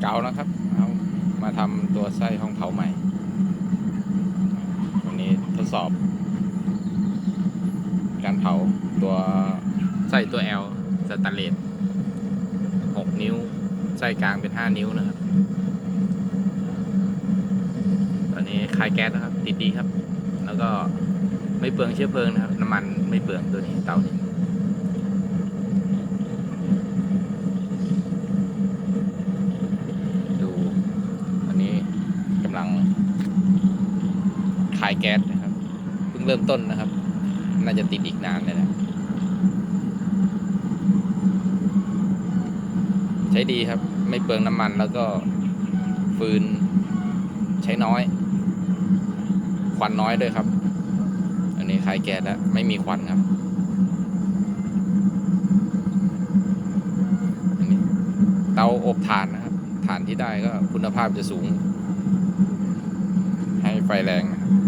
เก่านะครับ เอามาทำตัวไส้ห้องเผาใหม่ วันนี้ทดสอบ การเผาตัวไส้ตัว L สแตนเลส6นิ้ว ไส้กลางเป็น 5 นิ้วนะครับ ตอนนี้คายแก๊สนะครับ ติดดีครับ แล้วก็ไม่เปลืองเชื้อเพลิงนะครับ น้ำมันไม่เปลืองตัวนี้เตานี้ ดูอันนี้กำลังคลายแก๊สนะครับ เพิ่งเริ่มต้นนะครับ น่าจะติดอีกนานเลยนะใช้ดีครับ ไม่เปลืองน้ำมันแล้วก็ฟืนใช้น้อย ควันน้อยด้วยครับ อันนี้คลายแก๊สแล้วไม่มีควันครับอันนี้เตาอบถ่านนะครับ ถ่านที่ได้ก็คุณภาพจะสูง ให้ไฟแรงนะครับ